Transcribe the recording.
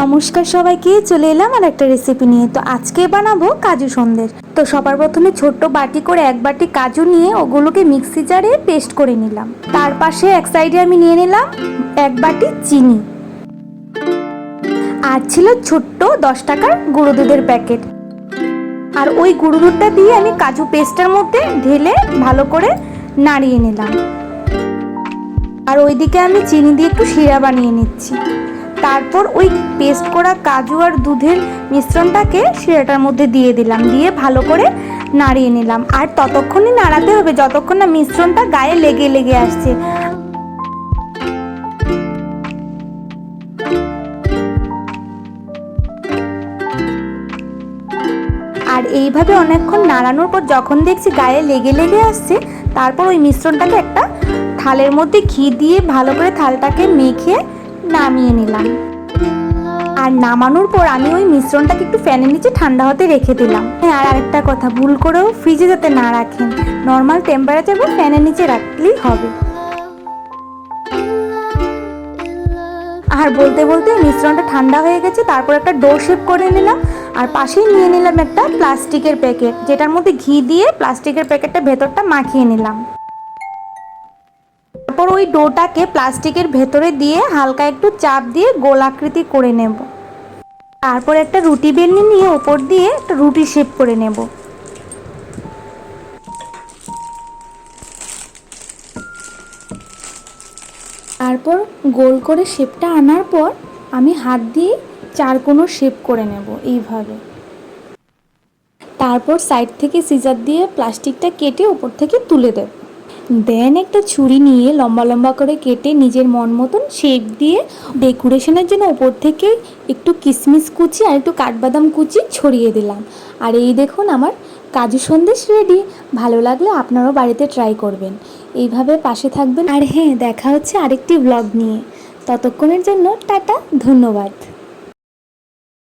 নমস্কার সবাইকে, চলে এলাম আর একটা রেসিপি নিয়ে। তো আজকে বানাবো কাজু সন্দেশ। তো সবার প্রথমে ছোট্ট বাটি করে এক বাটি কাজু নিয়ে ওগুলোকে মিক্সি জারে পেস্ট করে নিলাম। তার পাশে এক সাইডে আমি নিয়ে নিলাম এক বাটি চিনি। আর ছিল ছোট্ট দশ টাকার গুঁড়ো দুধের প্যাকেট। আর ওই গুঁড়ো দুধটা দিয়ে আমি কাজু পেস্টের মধ্যে ঢেলে ভালো করে নাড়িয়ে নিলাম। আর ওইদিকে আমি চিনি দিয়ে একটু শিরা বানিয়ে নিচ্ছি। তারপর ওই পেস্ট করা কাজু আর দুধের মিশ্রণটাকে শিরাটার মধ্যে দিয়ে দিলাম, দিয়ে ভালো করে নাড়িয়ে নিলাম। আর ততক্ষণই নাড়াতে হবে যতক্ষণ না মিশ্রণটা গায়ে লেগে লেগে আসছে। আর এইভাবে অনেকক্ষণ নাড়ানোর পর যখন দেখছি গায়ে লেগে লেগে আসছে, তারপর ওই মিশ্রণটাকে একটা থালের মধ্যে ঘি দিয়ে ভালো করে থালটাকে মেখে নামিয়ে নিলাম। আর নামানোর পর আমি ওই মিশ্রণটাকে একটু ফ্যানের নিচে ঠান্ডা হতে রেখে দিলাম। হ্যাঁ আর আরেকটা কথা, ভুল করেও ফ্রিজে যাতে না রাখেন। নর্মাল টেম্পারেচার বা ফ্যানের নিচে রাখলেই হবে। আর বলতে বলতে মিশ্রণটা ঠান্ডা হয়ে গেছে, তারপর একটা ডো শেপ করে নিলাম। আর পাশেই নিয়ে নিলাম একটা প্লাস্টিকের প্যাকেট যেটার মধ্যে ঘি দিয়ে প্লাস্টিকের প্যাকেটটা ভেতরটা মাখিয়ে নিলাম। তারপর ওই ডোটাকে প্লাস্টিকের ভেতরে দিয়ে হালকা একটু চাপ দিয়ে গোলাকৃতি করে নেব। তারপর একটা রুটি বেলনি নিয়ে ওপর দিয়ে একটা রুটি শেপ করে নেব। তারপর গোল করে শেপটা আনার পর আমি হাত দিয়ে চার কোনো শেপ করে নেব এইভাবে। তারপর সাইড থেকে সিজার দিয়ে প্লাস্টিকটা কেটে উপর থেকে তুলে দেব। দেন একটা ছুরি নিয়ে লম্বা লম্বা করে কেটে নিজের মন মতন শেপ দিয়ে ডেকোরেশনের জন্য ওপর থেকে একটু কিশমিশ কুচি আর একটু কাঠবাদাম কুচি ছড়িয়ে দিলাম। আর এই দেখুন আমার কাজু সন্দেশ রেডি ভালো লাগলে আপনারাও বাড়িতে ট্রাই করবেন। এইভাবে পাশে থাকবেন। আর হ্যাঁ দেখা হচ্ছে আরেকটি ব্লগ নিয়ে। ততক্ষণের জন্য টাটা, ধন্যবাদ।